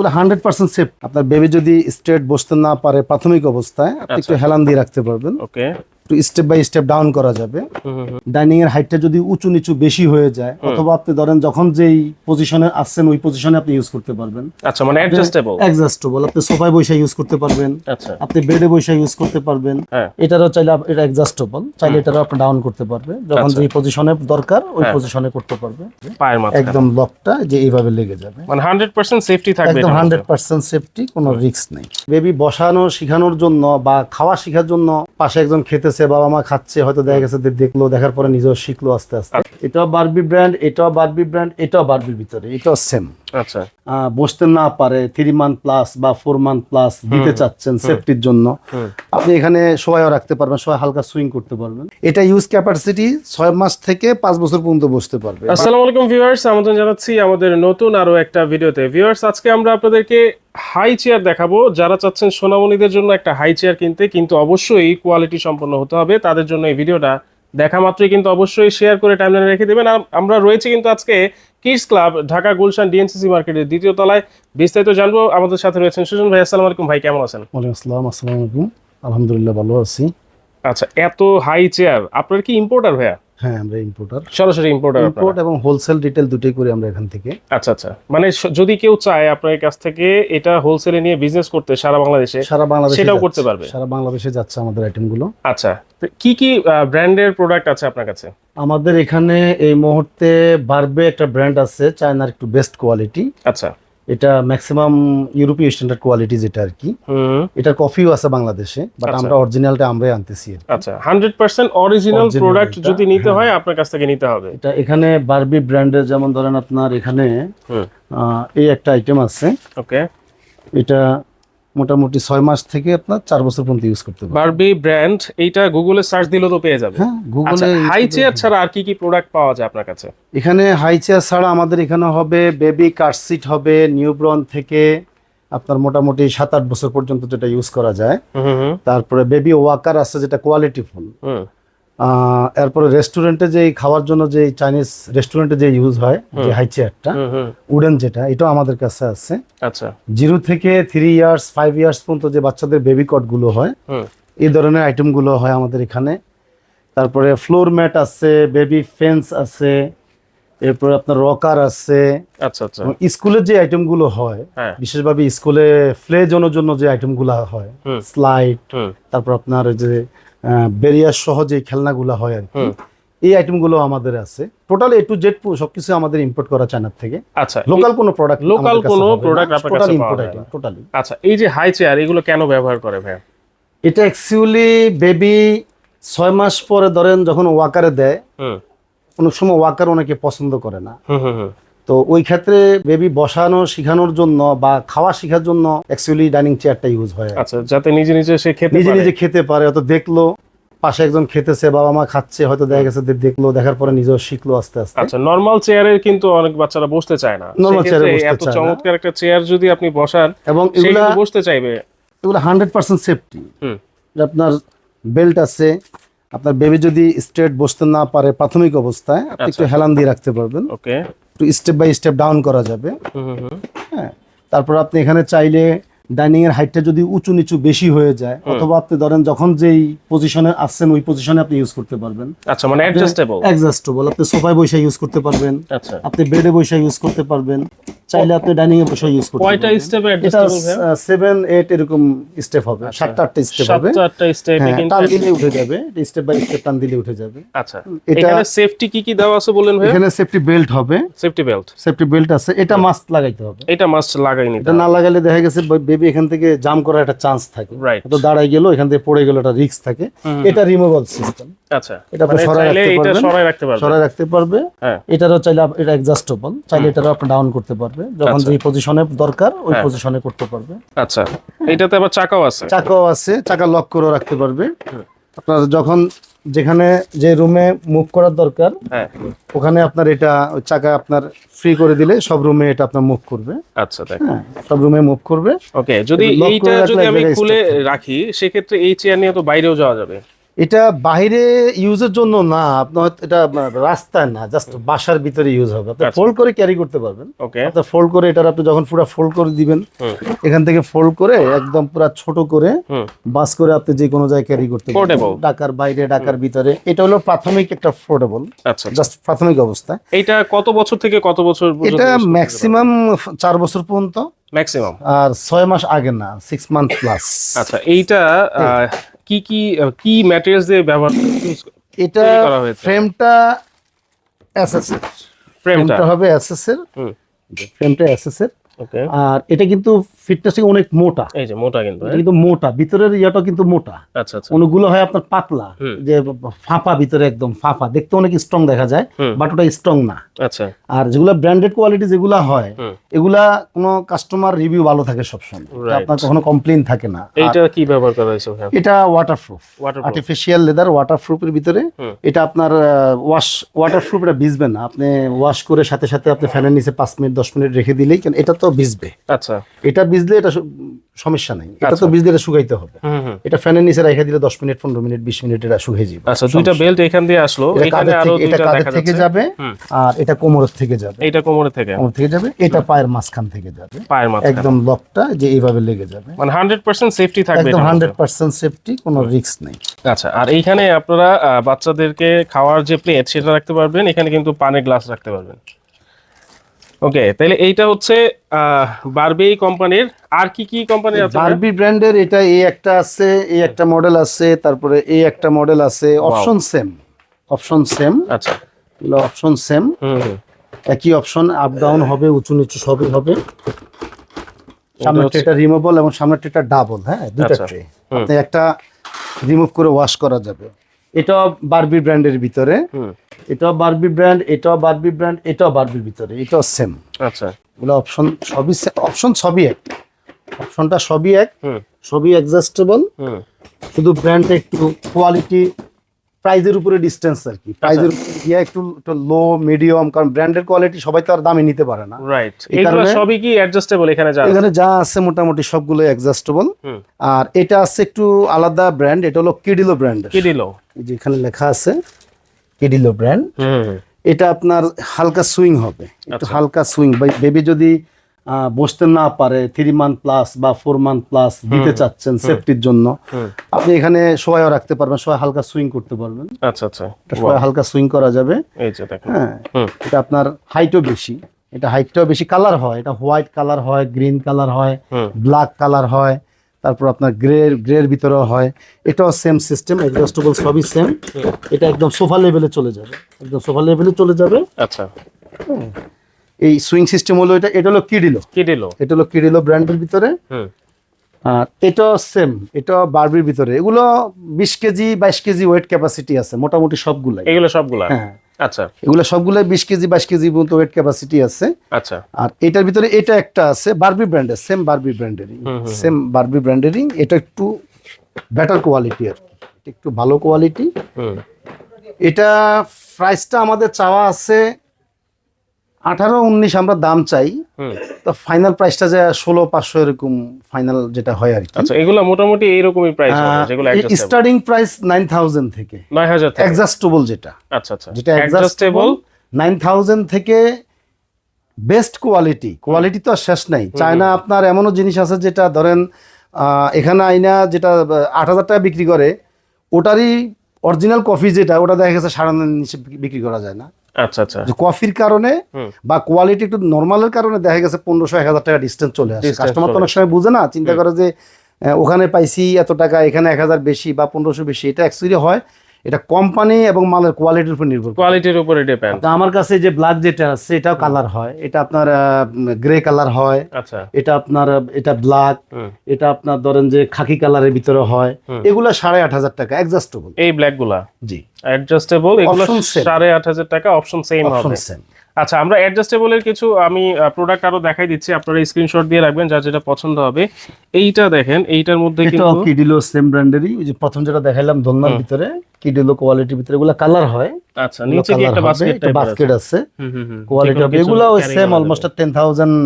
এগুলো hundred percent safe আপনার baby যদি স্ট্রেট বসতে না পারে প্রাথমিক অবস্থায় আপনি একটু হেলান দিয়ে রাখতে পারবেন। ওকে একটু স্টেপ বাই স্টেপ ডাউন করা যাবে। ডাইনিং এর হাইটটা যদি উঁচু নিচু বেশি হয়ে যায় অথবা আপনি ধরেন যখন যেই পজিশনে আসছেন ওই পজিশনে আপনি ইউজ করতে পারবেন। আচ্ছা মানে অ্যাডজাস্টেবল অ্যাডজাস্টেবল আপনি সোফায় বসে ইউজ করতে পারবেন। আচ্ছা। আপনি বেডে বসে ইউজ করতে পারবেন। হ্যাঁ। এটারও চাইলে এটা অ্যাডজাস্টেবল চাইলে এটারও আপনি ডাউন করতে পারবে। যখন আচ্ছা। যেই পজিশনে দরকার ওই হ্যাঁ। পজিশনে করতে পারবে। পায়ের মাথা একদম লকটা যে এইভাবে লেগে যাবে। মানে হান্ড্রেড পার্সেন্ট সেফটি থাকবে একদম এটার হান্ড্রেড মধ্যে। পার্সেন্ট সেফটি কোনো রিস্ক নেই। বেবি বসানো শেখানোর জন্য বা খাওয়া শেখার জন্য পাশে একজন খেতেছে, বাবা মা খাচ্ছে, হয়তো দেখা গেছে দেখল, দেখার পরে নিজেও শিখলো আস্তে আস্তে। এটাও বারবি ব্র্যান্ড এটাও বারবি ব্র্যান্ড এটাও বারবির ভিতরে, এটাও সেম আচ্ছা। বসতে না পারে থ্রি মান্থ প্লাস বা ফোর মান্থ প্লাস দিতে চাচ্ছেন সেফটির জন্য। আপনি এখানে সবাইও রাখতে পারবেন সবাই হালকা সুইং করতে পারবেন। এটা ইউজ ক্যাপাসিটি ছয় মাস থেকে পাঁচ বছর পর্যন্ত বসতে পারবে। আসসালামু আলাইকুম ভিউয়ার্স আমন্ত্রণ জানাচ্ছি আমাদের নতুন আরও একটা ভিডিওতে। ভিউয়ার্স আজকে আমরা আপনাদেরকে হাই চেয়ার দেখাবো। যারা চাচ্ছেন সোনামণিদের জন্য একটা হাই চেয়ার কিনতে কিন্তু অবশ্যই কোয়ালিটি সম্পন্ন হতে হবে। তাদের জন্য এই ভিডিওটা দেখা মাত্রই কিন্তু অবশ্যই শেয়ার করে টাইমলাইনে রেখে দেবেন। আর আমরা রয়েছে কিন্তু আজকে kiss club Dhaka Gulshan DNCC মার্কেটের দ্বিতীয় তলায়। বিস্তারিত জানব আমাদের সাথে রয়েছেন সুজন ভাই আসসালামু আলাইকুম ভাই কেমন আছেন? ওয়ালাইকুম আসসালাম আসসালামু আলাইকুম। আলহামদুলিল্লাহ ভালো আছি। আচ্ছা এত হাই চেয়ার আপনার কি ইম্পোর্টার ভাইয়া? হ্যাঁ আমরা ইম্পোর্টার সরাসরি ইম্পোর্টার ইম্পোর্ট এবং হোলসেল রিটেল দুটোই করি আমরা এখান থেকে। আচ্ছা আচ্ছা। মানে যদি কেউ চায় আপনার কাছ থেকে এটা হোলসেলে নিয়ে বিজনেস করতে সারা বাংলাদেশে সারা বাংলাদেশে সেটাও করতে পারবে? সারা বাংলাদেশে যাচ্ছে আমাদের আইটেমগুলো আচ্ছা তো কি কি ব্র্যান্ডের প্রোডাক্ট আছে আপনার কাছে? আমাদের এখানে এই মুহূর্তে বারবে একটা ব্র্যান্ড আছে চায়নার একটু বেস্ট কোয়ালিটি আচ্ছা। এটা ম্যাক্সিমাম ইউরোপীয় স্ট্যান্ডার্ড কোয়ালিটি যেটা আর কি। এটা এটার কফিও আছে বাংলাদেশে বাট আচ্ছা। আমরা অরিজিনালটা আমরাই আনতেছি আচ্ছা হান্ড্রেড পার্সেন্ট অরিজিনাল প্রোডাক্ট যদি নিতে হ্যাঁ। হয় আপনার কাছ থেকে নিতে হবে। এটা এখানে বারবি ব্র্যান্ডের যেমন ধরেন আপনার এখানে এই একটা আইটেম আছে। ওকে এটা মোটামুটি ছয় মাস থেকে আপনার চার বছর পর্যন্ত ইউজ করতে পারবেন। বারবি ব্র্যান্ড এইটা গুগলে সার্চ দিলে তো পেয়ে যাবে হ্যাঁ আচ্ছা গুগলে হাই চেয়ার ছাড়া আর কি কি প্রোডাক্ট পাওয়া যায় আপনার কাছে? এখানে হাই চেয়ার ছাড়া আমাদের এখানে হবে বেবি কার সিট হবে নিউব্রন থেকে আপনার মোটামুটি সাত আট বছর পর্যন্ত যেটা ইউজ করা যায়। তারপরে বেবি ওয়াকার আছে যেটা কোয়ালিটি ফোন হুম। এরপরে রেস্টুরেন্টে যে খাওয়ার জন্য যে চাইনিজ রেস্টুরেন্টে যে ইউজ হয় যে হাই চেয়ারটা উডেন যেটা এটাও আমাদের কাছে আছে। আচ্ছা। জিরো থেকে থ্রি ইয়ার্স ফাইভ ইয়ার্স পর্যন্ত যে বাচ্চাদের বেবি কটগুলো হয় এই ধরনের আইটেমগুলো হয় আমাদের এখানে। তারপরে ফ্লোর ম্যাট আছে বেবি ফেন্স আছে এরপরে আপনার রকার আছে। আচ্ছা আচ্ছা। স্কুলের যে আইটেমগুলো হয় হ্যাঁ। বিশেষভাবে স্কুলে প্লে জোনের জন্য যে আইটেমগুলো হয় স্লাইড তারপর আপনার যে বেরিয়ার সহ যে খেলনাগুলো হয় আর কি। এই আইটেমগুলো আমাদের আছে। টোটাল এ টু জেড সবকিছু আমাদের ইম্পোর্ট করা চায়নার থেকে। আচ্ছা লোকাল কোনো প্রোডাক্ট Local কোনো product আপনার কাছে পাওয়া ইম্পোর্ট যায় আইটেম টোটালি আচ্ছা এই যে হাই চেয়ার এগুলো কেন ব্যবহার করে ভাইয়া? এটা অ্যাকচুয়ালি বেবি ছয় মাস পরে ধরেন যখন ওয়াকারে দেয় অনেক সময় ওয়াকার অনেকে পছন্দ করে না। তো ওই ক্ষেত্রে বেবি বসানো শেখানোর জন্য বা খাওয়া শেখার জন্য অ্যাকচুয়ালি ডাইনিং চেয়ারটা ইউজ হয়। আচ্ছা যাতে নিজে নিজে সে খেতে নিজে নিজে খেতে পারে হয়তো দেখল পাশে একজন খেতেছে বাবা মা খাচ্ছে হয়তো দেখা গেছে দেখল দেখার পরে নিজেও শিখলো আস্তে আস্তে। আচ্ছা নরমাল চেয়ারে কিন্তু অনেক বাচ্চারা বসতে চায় না। Chair এ বসতে চায় না। চমৎকার একটা চেয়ার যদি আপনি বসান এবং এগুলা বসতে চাইবে। এগুলো হান্ড্রেড পার্সেন্ট সেফটি হুম। আপনার বেল্ট আছে আপনার বেবি যদি স্ট্রেট বসতে না পারে প্রাথমিক অবস্থায় আপনি আচ্ছা। একটু হেলান দিয়ে রাখতে পারবেন। ওকে একটু স্টেপ বাই স্টেপ ডাউন করা যাবে। হ্যাঁ তারপর আপনি এখানে চাইলে ডাইনিং এর হাইটটা যদি উঁচু নিচু বেশি হয়ে যায় অথবা আপনি ধরেন যখন যেই পজিশনে আসছেন ওই পজিশনে আপনি ইউজ করতে পারবেন। আচ্ছা মানে অ্যাডজাস্টেবল অ্যাডজাস্টেবল আপনি সোফায় বসে ইউজ করতে পারবেন। আচ্ছা। আপনি বেডে বসে ইউজ করতে পারবেন। চাইলে আপনি ডাইনিং এ বসে ইউজ করতে কয়টা স্টেপে অ্যাডজাস্টেবল সেভেন এইট এরকম স্টেপ হবে। সাতটা আটটা স্টেপ হবে। সাতটা আটটা স্টেপে হ্যাঁ, কিন্তু টান দিলে উঠে যাবে। স্টেপ বাই স্টেপ টান দিলে উঠে যাবে। আচ্ছা। এটা- এখানে সেফটি কি কি দেওয়া আছে বলেন ভাই এখানে সেফটি বেল্ট হবে। সেফটি বেল্ট সেফটি বেল্ট আছে। এটা মাস্ট লাগাইতে হবে। এটা মাস্ট লাগাই নিতে এটা না লাগালে দেখা গেছে বেবি এখান থেকে জাম করার একটা চান্স থাকে। তো দাঁড়াই গেল এখান থেকে পড়ে গেল একটা রিস্ক থাকে। এটা রিমুভাল সিস্টেম আচ্ছা। এটা আপনি মানে সরাই রাখতে পারবেন। সরাই রাখতে পারবে সরাই রাখতে পারবে। হ্যাঁ। এটারও চাইলে এটা অ্যাডজাস্টেবল চাইলে এটারও আপনি ডাউন করতে পারবে। যখন আচ্ছা। যেই পজিশনে দরকার ওই হ্যাঁ। পজিশনে করতে পারবে। আচ্ছা। এটাতে আবার চাকাও আছে। চাকাও আছে। চাকা লক করে রাখতে পারবে। আপনার যখন যেখানে যে রুমে মুভ করার দরকার হ্যাঁ। ওখানে আপনার এটা চাকা আপনার ফ্রি করে দিলে সব রুমে এটা আপনার মুভ করবে। আচ্ছা দেখ। হ্যাঁ সব রুমে মুভ করবে। ওকে যদি এইটা যদি আমি খুলে। রাখি সেক্ষেত্রে এই চেয়ার নিয়ে তো বাইরেও যাওয়া যাবে। এটা বাইরে ইউজের জন্য না আপনার এটা রাস্তায় না জাস্ট বাসার ভিতরে ইউজ হবে। আপনি আচ্ছা। ফোল্ড করে ক্যারি করতে পারবেন। ওকে আপনার ফোল্ড করে এটার আপনি যখন পুরো ফোল্ড করে দিবেন এখান থেকে ফোল্ড করে একদম পুরো ছোট করে বাস করে আপনি যে কোনো জায়গায় ক্যারি করতে পারবেন. ঢাকার বাইরে ঢাকার ভিতরে। এটা হলো প্রাথমিক একটা ফোর্ডেবল আচ্ছা জাস্ট প্রাথমিক অবস্থা এটা কত বছর থেকে কত বছর এটা ম্যাক্সিমাম চার বছর পর্যন্ত। ম্যাক্সিমাম আর ছয় মাস আগে না সিক্স মান্থ প্লাস আচ্ছা এইটা কি কি কি ম্যাটেরিয়ালস দিয়ে ব্যবহার এটা ফ্রেমটা এসএসএর ফ্রেমটা হবে এসএসএর হুম। ফ্রেমটা এসএসএর ওকে আর এটা কিন্তু ফিটনেস অনেক মোটা। এই যে মোটা কিন্তু এটা হ্যাঁ? কিন্তু মোটা ভিতরের ইয়াটা কিন্তু মোটা। আচ্ছা আচ্ছা। অনেকগুলো হয় আপনার পাতলা যে ফাঁপা ভিতরে একদম ফাঁপা দেখতে অনেক স্ট্রং দেখা যায় বাট ওটা স্ট্রং না। আচ্ছা। আর যেগুলো ব্র্যান্ডেড কোয়ালিটি যেগুলো হয় এগুলা কোনো কাস্টমার রিভিউ ভালো থাকে সবসময়। আপনার কখনো কমপ্লেন থাকে না। এইটা কি ব্যবহার করা হয়েছে এটা ওয়াটারপ্রুফ আর্টিফিশিয়াল লেদার ওয়াটারপ্রুফের ভিতরে এটা আপনার ওয়াশ ওয়াটারপ্রুফ এটা ভিজবে না। আপনি ওয়াশ করে সাথে সাথে আপনি ফ্যানের নিচে পাঁচ মিনিট দশ মিনিট রেখে দিলেই এটা তো ভিজবে। আচ্ছা। এটা ভিজলে এটা সমস্যা নেই। এটা তো আচ্ছা। ভিজলে এটা শুকাইতে হবে। এটা ফ্যানের নিচে রেখে দিলে দশ মিনিট পনেরো মিনিট বিশ মিনিট এটা শুকিয়ে যাবে। আচ্ছা দুইটা বেল্ট এখান দিয়ে আসলো। এটা এখানে আরও এটা কাঁধের থেকে যাবে আর এটা কোমরের থেকে যাবে। এইটা কোমরে থেকে। কোমর থেকে যাবে। এটা পায়ের মাঝখান থেকে যাবে। পায়ের মাঝখানে। একদম লকটা যে এইভাবে লেগে যাবে। মানে হান্ড্রেড পার্সেন্ট সেফটি থাকবে একদম এটার হান্ড্রেড মধ্যে। পার্সেন্ট সেফটি কোনো রিস্ক নেই। আচ্ছা আর এইখানে আপনারা বাচ্চাদেরকে খাওয়ার যে প্লেট সেটা রাখতে পারবেন। এখানে কিন্তু পানের গ্লাস রাখতে পারবেন। ওকে তাহলে এইটা হচ্ছে বারবি কোম্পানির। আর কি কি কোম্পানির আছে বারবি ব্র্যান্ডের এটা এই একটা আছে এই একটা মডেল আছে তারপরে এই একটা মডেল আছে। অপশন সেম অপশন সেম আচ্ছা। অপশন সেম একই অপশন আপ ডাউন হবে উঁচু নিচু সবই হবে। সামনের ট্রেটা রিমুভেবল এবং সামনের ট্রেটা ডাবল হ্যাঁ? দুটো আচ্ছা। ট্রে আপনি একটা রিমুভ করে ওয়াশ করা যাবে। এটাও বারবি ব্র্যান্ডের ভিতরে। এটা বারবি ব্র্যান্ড এটা বারবি ব্র্যান্ড এটা বারবির ভিতরে এটা সেম আচ্ছা। এগুলো অপশন সবই অপশন সবই এক। অপশনটা সবই এক সবই অ্যাডজাস্টেবল শুধু ব্র্যান্ডটা একটু কোয়ালিটি প্রাইজের উপরে ডিস্টেন্স আর কি। প্রাইজের গিয়ে একটু একটু লো মিডিয়াম কারণ ব্র্যান্ডের কোয়ালিটি সবাই তো আর দামে নিতে পারে না। রাইট এগুলো সবই কি অ্যাডজাস্টেবল এখানে যা? এখানে যা আছে মোটামুটি সবগুলো অ্যাডজাস্টেবল আর এটা আছে একটু আলাদা ব্র্যান্ড এটা হলো কিডিলো ব্র্যান্ড কিডিলো যেখানে লেখা আছে কিডিলো ব্র্যান্ড এটা আপনার হালকা সুইং হবে। একটু আচ্ছা। হালকা সুইং বেবি যদি বসতে না পারে থ্রি মান্থ প্লাস বা ফোর মান্থ প্লাস দিতে চাচ্ছেন সেফটির জন্য। আপনি এখানে সবাই রাখতে পারবেন সবাই হালকা সুইং করতে পারবেন। আচ্ছা আচ্ছা। সবাই হালকা সুইং করা যাবে। এই যে দেখেন। হ্যাঁ এটা আপনার হাইটও বেশি। এটা হাইটটাও বেশি কালার হয়। এটা হোয়াইট কালার হয় গ্রিন কালার হয় ব্ল্যাক কালার হয় তারপর আপনার গ্রে গ্রের ভিতরেও হয়। এটাও সেম সিস্টেম অ্যাডজাস্টেবল সবই সেম এটা একদম সোফা লেভেলে চলে যাবে। একদম সোফা লেভেলে চলে যাবে। আচ্ছা। এই সুইং সিস্টেম হলো এটা এটা হলো কিডিলো। কি দিল এটা হলো কিডিলো ব্র্যান্ডের ভিতরে। আর এটাও সেম এটা বারবির ভিতরে। এগুলো বিশ কেজি বাইশ কেজি ওয়েট ক্যাপাসিটি আছে মোটামুটি সবগুলাই। এগুলো সবগুলা? হ্যাঁ। আচ্ছা। এগুলো সবগুলাই বিশ কেজি বাইশ কেজি পর্যন্ত ওয়েট ক্যাপাসিটি আছে। আচ্ছা। আর এটার ভিতরে এটা একটা আছে বারবি ব্র্যান্ডের সেম বারবি ব্র্যান্ডেরই। সেম বারবি ব্র্যান্ডেরই। এটা একটু বেটার কোয়ালিটি আর একটু ভালো কোয়ালিটি হুম। এটা প্রাইসটা আমাদের চাওয়া আছে আঠারো উনিশ আমরা দাম চাই। তো ফাইনাল প্রাইসটা যে ষোলো পাঁচশো এরকম ফাইনাল যেটা হয় আর কি। আচ্ছা এগুলো মোটামুটি এইরকমই প্রাইস যেগুলো স্টার্টিং প্রাইস নাইন থাউজেন্ড থেকে। নয় হাজার অ্যাডজাস্টেবল যেটা। আচ্ছা আচ্ছা। যেটা অ্যাডজাস্টেবল নাইন থাউজেন্ড থেকে বেস্ট কোয়ালিটি কোয়ালিটি তো আর শেষ নাই। চায়না আপনার এমনও জিনিস আছে যেটা ধরেন এখানে আইনা যেটা আট হাজার টাকা বিক্রি করে ওটারই অরিজিনাল কফি যেটা ওটা দেখা গেছে সাড়ে নিচে বিক্রি করা যায় না। আচ্ছা আচ্ছা। কফির কারণে বা কোয়ালিটি একটু নর্মালের কারণে দেখা গেছে পনেরোশো এক হাজার টাকা ডিস্টেন্স চলে আসে। কাস্টমার তো অনেক সময় বুঝে না চিন্তা করে যে ওখানে পাইছি এত টাকা এখানে এক হাজার বেশি বা পনেরোশো বেশি এটা অ্যাকচুয়ালি হয়। এটা কোম্পানি এবং মালের কোয়ালিটির উপর নির্ভর কোয়ালিটির উপরে ডিপেন্ড আমার কাছে যে ব্ল্যাক যেটা আছে এটাও কালার হয়। এটা আপনার গ্রে কালার হয়। আচ্ছা। এটা আপনার এটা ব্ল্যাক এটা আপনার ধরেন যে খাকি কালারের ভিতরে হয়। এগুলা সাড়ে আট হাজার টাকা অ্যাডজাস্টেবল এই ব্ল্যাকগুলা? জি। অ্যাডজাস্টেবল এগুলো. সাড়ে আট হাজার টাকা অপশন সেম অপশন সেম আচ্ছা আমরা অ্যাডজাস্টেবল এর কিছু আমি প্রোডাক্ট আরও দেখাই দিচ্ছি। আপনারা স্ক্রিনশট দিয়ে রাখবেন যার যেটা পছন্দ হবে। এইটা দেখেন এইটার মধ্যে কিন্তু কিডিলো সেম ব্র্যান্ডেরই ওই যে প্রথম যেটা দেখাইলাম দোলনার ভিতরে কিডিলো কোয়ালিটির ভিতরে এগুলো কালার হয়। আচ্ছা নিচে কি একটা বাস্কেট টাইপের আছে বাস্কেট আছে? হুম হুম হুম। কোয়ালিটি হবে। এগুলো ওই same almost ten thousand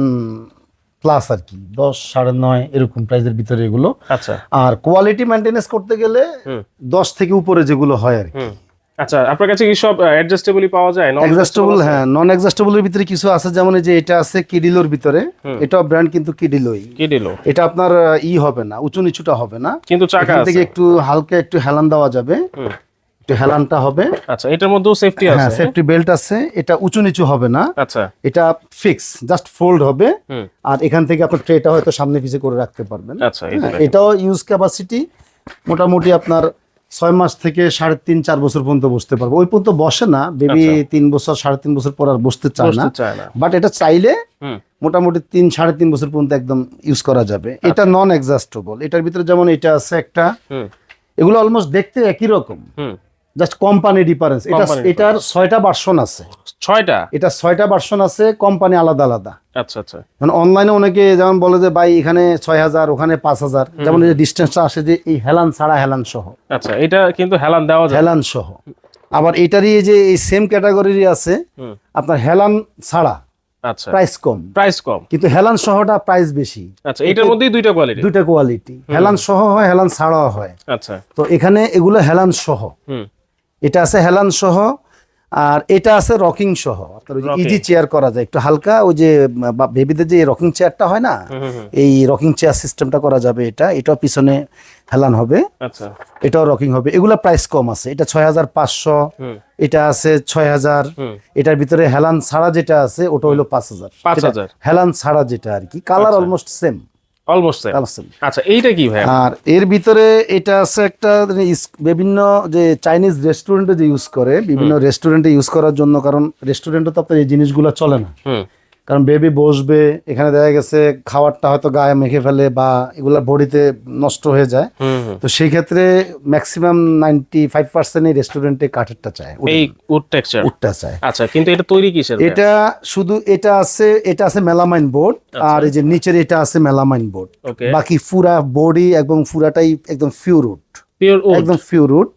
plus আর কি। দশ সাড়ে নয় এরকম প্রাইসের ভিতরে এগুলো। আচ্ছা। আর কোয়ালিটি মেনটেনেন্স করতে গেলে দশ থেকে উপরে যেগুলো হয় আর কি। আচ্ছা আপনার কাছে কি সব অ্যাডজাস্টেবলই পাওয়া যায়? এক্সাস্টেবল adjustable হ্যাঁ নন এক্সাস্টেবলের ভিতরে কিছু আছে যেমন এই যে এটা আছে কিডিলোর ভিতরে। এটাও ব্র্যান্ড কিন্তু কিডিলোই আছে? কি দিল এটা আপনার ই হবে না উঁচু নিচুটা হবে না। কিন্তু চাকা আছে থেকে একটু হালকা একটু হেলান দেওয়া যাবে। একটু হেলানটা হবে। আচ্ছা এটার মধ্যেও সেফটি হ্যাঁ সেফটি বেল্ট আছে। এটা উঁচু নিচু হবে না। আচ্ছা। এটা ফিক্স জাস্ট ফোল্ড হবে। আর এখান থেকে আপনার ট্রেটা হয়তো সামনে পিছিয়ে করে রাখতে পারবেন। আচ্ছা হ্যাঁ। এটাও ইউজ ক্যাপাসিটি মোটামুটি আপনার ছয় মাস থেকে সাড়ে তিন চার বছর পর্যন্ত বসতে পারব। ওই পর্যন্ত বসে না বেবি তিন বছর সাড়ে তিন বছর পর আর বসতে চায় না। বাট এটা চাইলে মোটামুটি তিন সাড়ে তিন বছর পর্যন্ত একদম ইউজ করা যাবে। এটা নন এক্সাস্টেবল এটার ভিতরে যেমন এটা আছে একটা এগুলো অলমোস্ট দেখতে একই রকম। Just company difference. এটা এটার ছয়টা ভার্সন আছে। ছয়টা? এটা ছয়টা ভার্সন আছে কোম্পানি আলাদা আলাদা। আচ্ছা আচ্ছা। মানে অনলাইনে অনেকে যেমন বলে যে ভাই এখানে ছয় হাজার ওখানে পাঁচ হাজার যেমন এই ডিস্টেন্সটা আসে যে এই হেলান ছাড়া হেলান সহ। আচ্ছা এটা কিন্তু হেলান দেওয়া যায়। হেলান সহ। আবার এটারই যে এই সেম ক্যাটাগরিরই আছে আপনার হেলান ছাড়া। আচ্ছা। প্রাইস কম। প্রাইস কম। কিন্তু হেলান সহটা প্রাইস বেশি। আচ্ছা এটার মধ্যেই দুইটা কোয়ালিটি দুইটা কোয়ালিটি হেলান সহ হয় হেলান ছাড়াও হয়। আচ্ছা। তো এখানে এগুলো হেলান সহ। হুম। এটা আছে হেলান সহ আর এটা আছে রকিং সহ। আপনার ওই যে ইজি চেয়ার করা যায় একটু হালকা ওই যে বেবিদের যে রকিং চেয়ারটা হয় না। এই রকিং চেয়ার সিস্টেমটা করা যাবে এটা এটাও পিছনে হেলান হবে। আচ্ছা। এটাও রকিং হবে। এগুলা প্রাইস কম আছে এটা ছয় হাজার পাঁচশো এটা আছে ছয় হাজার এটার ভিতরে হেলান ছাড়া যেটা আছে ওটা হইল পাঁচ হাজার। হেলান ছাড়া যেটা আর কি colour. Almost same almost same আচ্ছা এইটা কি ভাই আর এর ভিতরে এটা আছে একটা ইস- বিভিন্ন যে চাইনিজ রেস্টুরেন্টে যে ইউজ করে বিভিন্ন রেস্টুরেন্টে ইউজ করার জন্য কারণ রেস্টুরেন্টে তো আপনার এই জিনিসগুলো চলে না। কারণ বেবি বসবে এখানে দেখা গেছে খাবারটা হয়তো গায়ে মেখে ফেলে বা এগুলা বডিতে নষ্ট হয়ে যায়। তো সেই ক্ষেত্রে ম্যাক্সিমাম নাইনটি ফাইভ পার্সেন্ট এই রেস্টুরেন্টে কাঠেরটা চায় এই উড টেক্সচার উটটা চায়। আচ্ছা কিন্তু এটা তৈরি কিসের এটা শুধু এটা আছে এটা আছে মেলামাইন বোর্ড আর এই যে নিচের এটা আছে মেলামাইন বোর্ড বাকি পুরা বডি এবং পুরাটাই একদম ফিউর উড পিওর একদম ফিউর উড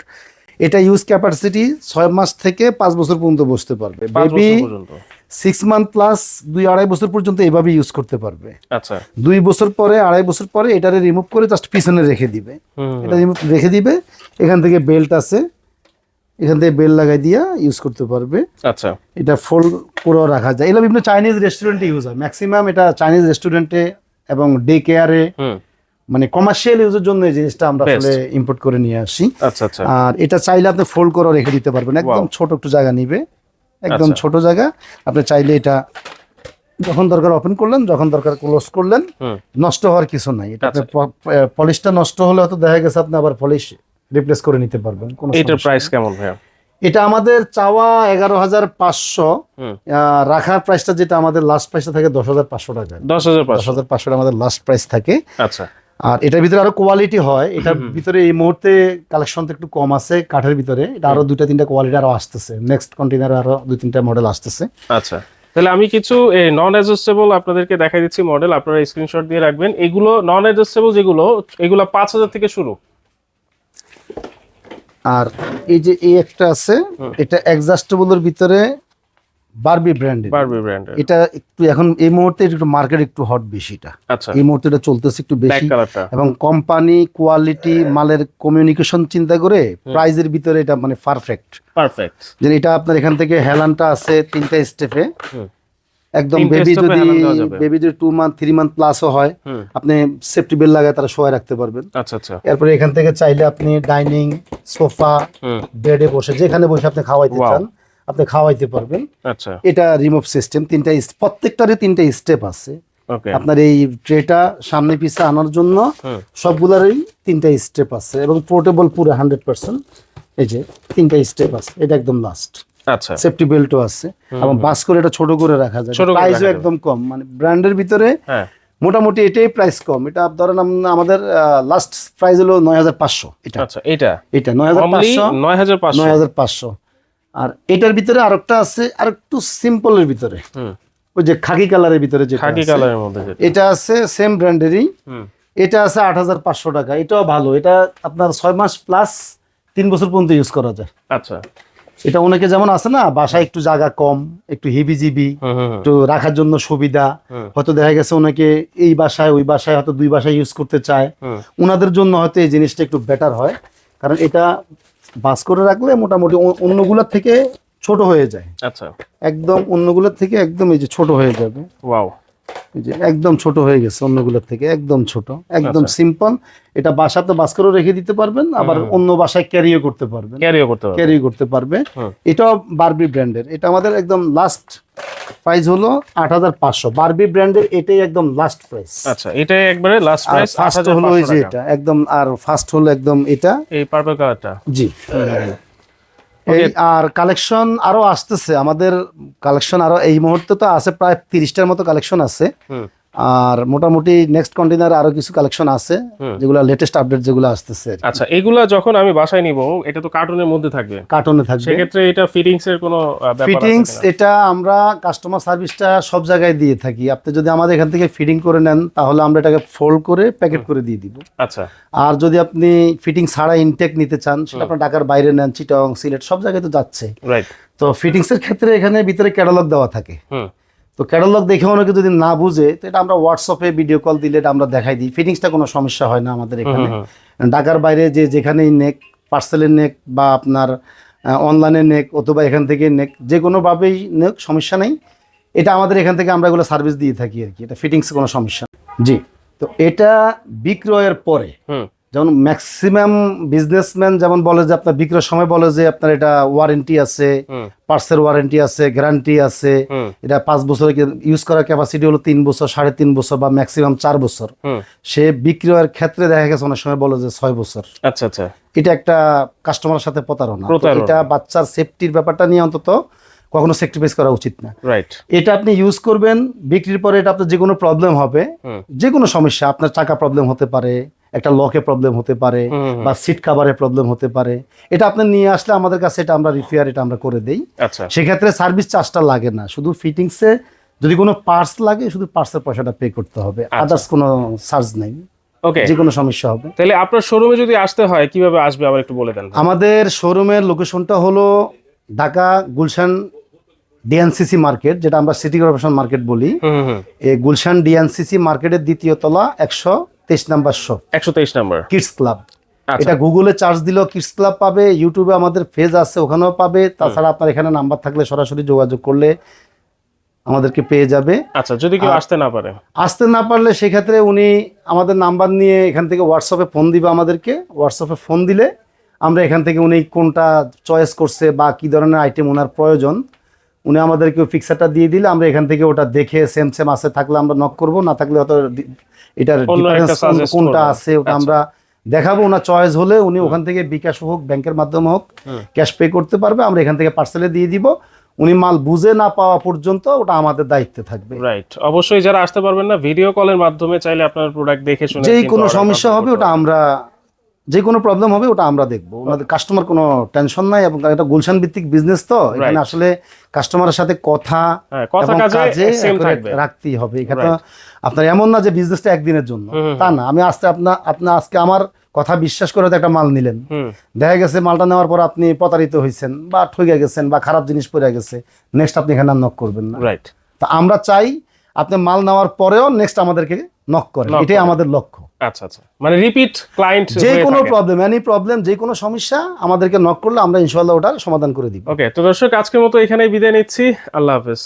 এটা ইউজ ক্যাপাসিটি ছয় মাস থেকে পাঁচ বছর পর্যন্ত বসতে পারবে। বেবি পর্যন্ত। সিক্স মান্থ প্লাস দুই আড়াই বছর পর্যন্ত এভাবে ইউজ করতে পারবে। আচ্ছা। দুই বছর পরে আড়াই বছর পরে এটারে রিমুভ করে জাস্ট পিছনে রেখে দিবে। এটা রিমুভ রেখে দিবে এখান থেকে বেল্ট আছে এখান থেকে বেল্ট লাগাই দিয়া ইউজ করতে পারবে। আচ্ছা। এটা ফোল্ড করেও রাখা যায়। এগুলো বিভিন্ন চাইনিজ রেস্টুরেন্টে ইউজ হয়। ম্যাক্সিমাম এটা চাইনিজ রেস্টুরেন্টে এবং ডে কেয়ারে মানে কমার্শিয়াল ইউজের জন্য এই জিনিসটা আমরা. আসলে ইম্পোর্ট করে নিয়ে আসি। আচ্ছা আচ্ছা। আর এটা চাইলে আপনি ফোল্ড করে রেখে দিতে পারবেন। একদম ছোট একটু জায়গা নিবে। একদম আচ্ছা। ছোট জায়গা। আপনি চাইলে এটা যখন দরকার ওপেন করলেন যখন দরকার ক্লোজ করলেন নষ্ট হওয়ার কিছু নাই। এটা আচ্ছা। পলিশটা নষ্ট হলে হয়তো দেখা গেছে আপনি আবার পলিশ রিপ্লেস করে নিতে পারবেন কোনো এটার প্রাইস কেমন ভাইয়া? এটা আমাদের চাওয়া এগারো হাজার পাঁচশো। রাখার প্রাইসটা যেটা আমাদের লাস্ট প্রাইসটা থাকে দশ হাজার পাঁচশো টাকা। দশ হাজার পাঁচশো। হাজার পাঁচশো আমাদের লাস্ট প্রাইস থাকে। আচ্ছা। আর এটার ভিতরে আরও কোয়ালিটি হয়। এটার ভিতরে এই মুহূর্তে কালেকশন তো একটু কম আছে কাঠের ভিতরে। এটা আরও দুইটা তিনটা কোয়ালিটি আরও আসতেছে। নেক্সট কন্টেনারে আরও দুই তিনটা মডেল আসতেছে। আচ্ছা। তাহলে আমি কিছু নন অ্যাডজাস্টেবল আপনাদেরকে দেখাই দিচ্ছি মডেল আপনারা স্ক্রিনশট দিয়ে রাখবেন। এগুলো নন অ্যাডজাস্টেবল যেগুলো এগুলো পাঁচ হাজার থেকে শুরু। আর এই যে এই একটা আছে এটা অ্যাডজাস্টেবলের ভিতরে বারবি ব্র্যান্ডের বারবি ব্র্যান্ডের এটা একটু এখন এই মুহূর্তে একটু মার্কেট একটু হট বেশিটা আচ্ছা। এই মুহূর্তে এটা চলতেছে একটু বেশি। এবং কোম্পানি কোয়ালিটি মালের কমিউনিকেশন চিন্তা করে প্রাইজের ভিতরে এটা মানে পারফেক্ট পারফেক্ট যে এটা আপনার এখান থেকে হেলানটা আছে তিনটা স্টেপে একদম বেবি যদি বেবি যদি টু মান্থ থ্রি মান্থ প্লাসও হয় আপনি সেফটি বেল লাগায় তারা শোয়া রাখতে পারবেন। আচ্ছা আচ্ছা। এরপরে এখান থেকে চাইলে আপনি ডাইনিং সোফা বেডে বসে যেখানে বসে আপনি খাওয়াইতে. চান। আপনি খাওয়াইতে পারবেন। আচ্ছা। এটা রিমুভ সিস্টেম তিনটা প্রত্যেকটারই তিনটা স্টেপ আছে। আপনার এই ট্রেটা সামনে পিছে আনার জন্য সবগুলারই তিনটা স্টেপ আছে এবং পোর্টেবল পুরো হান্ড্রেড পার্সেন্ট। এই যে তিনটা স্টেপ আছে এটা একদম লাস্ট আচ্ছা। সেফটি বেল্টও আছে এবং বাস করে এটা ছোট করে রাখা যায়। প্রাইসও একদম কম মানে ব্র্যান্ডের ভিতরে হ্যাঁ। মোটামুটি এটাই প্রাইস কম। এটা ধরেন আমাদের লাস্ট প্রাইস হলো নয় হাজার পাঁচশো এটা। আচ্ছা এটা? এটা নয় হাজার পাঁচশো নয় হাজার পাঁচশো। নয় হাজার পাঁচশো। আর এটার ভিতরে আরেকটা আছে আর একটু সিম্পলের ভিতরে ওই যে খাকি কালারের ভিতরে যেটা খাকি কালারের মধ্যে এটা আছে সেম ব্র্যান্ডেরই এটা আছে আট হাজার পাঁচশো টাকা। এটাও ভালো। এটা আপনার ছয় মাস প্লাস তিন বছর পর্যন্ত ইউজ করা যায়। আচ্ছা। এটা অনেকে যেমন আছে না বাসায় একটু জায়গা কম একটু হিবিজিবি। একটু রাখার জন্য সুবিধা। হয়তো দেখা গেছে অনেকে এই বাসায় ওই বাসায় হয়তো দুই বাসায় ইউজ করতে চায়। ওনাদের জন্য হয়তো এই জিনিসটা একটু বেটার হয়। কারণ এটা বাস করে রাখলে মোটামুটি অন্যগুলোর থেকে ছোট হয়ে যায়। আচ্ছা। একদম অন্যগুলোর থেকে একদম এই যে ছোট হয়ে যাবে। ওয়াও। যে একদম ছোট হয়ে গেছে অন্যগুলোর থেকে একদম ছোট একদম আচ্ছা। সিম্পল। এটা বাসাতে বাস করে রেখে দিতে পারবেন আবার অন্য বাসায় ক্যারিও করতে পারবেন। ক্যারিও করতে পারবে ক্যারি করতে পারবে। এটাও বারবি ব্র্যান্ডের এটা আমাদের একদম লাস্ট প্রাইস হলো আট হাজার পাঁচশো। বারবি ব্র্যান্ডের এটাই একদম লাস্ট প্রাইস আচ্ছা এটাই একবারে লাস্ট প্রাইস ফার্স্ট হলো ওই যে এটা একদম আর ফার্স্ট হলো একদম এটা। এই পার্পল কালারটা জি। এই আর কালেকশন আরও আসতেছে আমাদের কালেকশন আরও এই মুহূর্তে তো আছে প্রায় তিরিশটার মতো কালেকশন আছে। আর মোটামুটি নেক্সট কন্টেনার আরও কিছু কালেকশন আছে। যেগুলো লেটেস্ট আপডেট যেগুলো আসতেছে আচ্ছা এগুলা যখন আমি বাসায় নিব এটা তো কার্টুনের মধ্যে থাকবে। কার্টনে থাকবে। সেক্ষেত্রে এটা ফিটিংস এর কোনো ব্যাপার ফিটিংস এটা আমরা কাস্টমার সার্ভিসটা সব জায়গায় দিয়ে থাকি। আপনি যদি আমাদের এখান থেকে ফিটিং করে নেন তাহলে আমরা এটাকে ফোল্ড করে প্যাকেট করে দিয়ে দিব। আচ্ছা। আর যদি আপনি ফিটিং ছাড়া ইনটেক নিতে চান সেটা আপনার ঢাকার বাইরে নেন চিটং সিলেট সব জায়গায় তো যাচ্ছে। রাইট তো ফিটিংস এর ক্ষেত্রে এখানে ভিতরে ক্যাটালগ দেওয়া থাকে। হুম। তো ক্যাটালগ দেখে অনেকে যদি না বুঝে তো এটা আমরা হোয়াটসঅ্যাপে ভিডিও কল দিলে এটা আমরা দেখাই দিই। ফিটিংসটা কোনো সমস্যা হয় না আমাদের এখানে। ঢাকার বাইরে যে যেখানেই নেক পার্সেলের নেক বা আপনার অনলাইনে নেক অথবা এখান থেকে নেক যে কোনোভাবেই নেক সমস্যা নেই। এটা আমাদের এখান থেকে আমরা এগুলো সার্ভিস দিয়ে থাকি আর কি। এটা ফিটিংস কোনো সমস্যা জি। তো এটা বিক্রয়ের পরে যেমন ম্যাক্সিমাম বিজনেসম্যান যেমন বলে যে আপনার বিক্রয়ের সময় বলে যে আপনার এটা ওয়ারেন্টি আছে পার্সের ওয়ারেন্টি আছে গ্যারান্টি আছে এটা পাঁচ বছর ইউজ করার ক্যাপাসিটি হলো তিন বছর সাড়ে তিন বছর বা ম্যাক্সিমাম চার বছর। সে বিক্রয়ের ক্ষেত্রে দেখা গেছে অনেক সময় বলে যে ছয় বছর। আচ্ছা আচ্ছা। এটা একটা কাস্টমারের সাথে প্রতারণা। এটা বাচ্চার সেফটির ব্যাপারটা নিয়ে অন্তত কখনো সেক্রিফাইস করা উচিত না। রাইট এটা আপনি ইউজ করবেন বিক্রির পরে এটা আপনার যে কোনো প্রবলেম হবে যে কোনো সমস্যা আপনার চাকা প্রবলেম হতে পারে একটা লকে প্রবলেম হতে পারে। বা সিট কাভারে প্রবলেম হতে পারে। এটা আপনি নিয়ে আসলে আমাদের কাছে এটা আমরা রিপেয়ার এটা আমরা করে দেই। আচ্ছা। সেক্ষেত্রে সার্ভিস চার্জটা লাগে না। শুধু ফিটিংসে যদি কোনো পার্টস লাগে শুধু পার্টসের পয়সাটা পে করতে হবে। আদার্স কোনো চার্জ নেই। ওকে যে কোনো সমস্যা হবে। তাহলে আপনার শোরুমে যদি আসতে হয় কীভাবে আসবে? আবার একটু বলে দেন আমাদের শোরুমের লোকেশনটা হলো ঢাকা গুলশান ডিএনসিসি মার্কেট যেটা আমরা সিটি কর্পোরেশন মার্কেট বলি। এই গুলশান ডিএনসিসি মার্কেটের দ্বিতীয় তলা একশো তেইশ নাম্বার শপ একশো তেইশ নাম্বার। কিডস ক্লাব আচ্ছা। এটা গুগলে চার্জ দিলেও কিডস ক্লাব পাবে ইউটিউবে আমাদের ফেজ আছে ওখানেও পাবে। তাছাড়া আপনার এখানে নাম্বার থাকলে সরাসরি যোগাযোগ করলে আমাদেরকে পেয়ে যাবে। আচ্ছা যদি কেউ আসতে না পারে? আসতে না পারলে সেক্ষেত্রে উনি আমাদের নাম্বার নিয়ে এখান থেকে হোয়াটসঅ্যাপে ফোন দিবে আমাদেরকে। হোয়াটসঅ্যাপে ফোন দিলে আমরা এখান থেকে উনি কোনটা চয়েস করছে বা কি ধরনের আইটেম ওনার প্রয়োজন উনি আমাদেরকে পিকচারটা দিয়ে দিলে আমরা এখান থেকে ওটা দেখে সেম সেম আছে থাকলে আমরা নক করব না থাকলে হয়তো এটার suggest কোনটা আছে ওটা আচ্ছা। আমরা দেখাবো ওনার চয়েস হলে উনি ওখান থেকে বিকাশ হোক ব্যাংকের মাধ্যমে হোক ক্যাশ পে করতে পারবে আমরা এখান থেকে পার্সেলে দিয়ে দিব। উনি মাল বুঝে না পাওয়া পর্যন্ত ওটা আমাদের দায়িত্বে থাকবে। রাইট অবশ্যই যারা আসতে পারবেন না ভিডিও কলের মাধ্যমে চাইলে আপনার প্রোডাক্ট দেখে শুনে যেই কোনো সমস্যা হবে ওটা আমরা যে কোনো প্রবলেম হবে ওটা আমরা দেখব। ওনাদের কাস্টমার কোনো টেনশন নাই এবং এটা গুলশান ভিত্তিক বিজনেস তো এখানে আসলে কাস্টমারের সাথে কথা হ্যাঁ, এবং কাজে। রাখতেই হবে। এখানে তো আপনার এমন না যে বিজনেসটা একদিনের জন্য। তা না আমি আজকে আপনার আপনি আজকে আমার কথা বিশ্বাস করে একটা মাল নিলেন। দেখা গেছে মালটা নেওয়ার পর আপনি প্রতারিত হয়েছেন বা ঠকে গেছেন বা খারাপ জিনিস পড়ে গেছে নেক্সট আপনি এখানে নক করবেন না। রাইট তা আমরা চাই আপনি মাল নেওয়ার পরেও নেক্সট আমাদেরকে নক করেন এটাই আমাদের লক্ষ্য। আচ্ছা আচ্ছা। মানে রিপিট ক্লায়েন্ট যে কোনো প্রবলেম এনি প্রবলেম যে কোনো সমস্যা আমাদেরকে নক করলে আমরা ইনশাআল্লাহ ওটার সমাধান করে দিব। ওকে তো দর্শক আজকের মতো এখানেই বিদায় নিচ্ছি। আল্লাহ হাফেজ।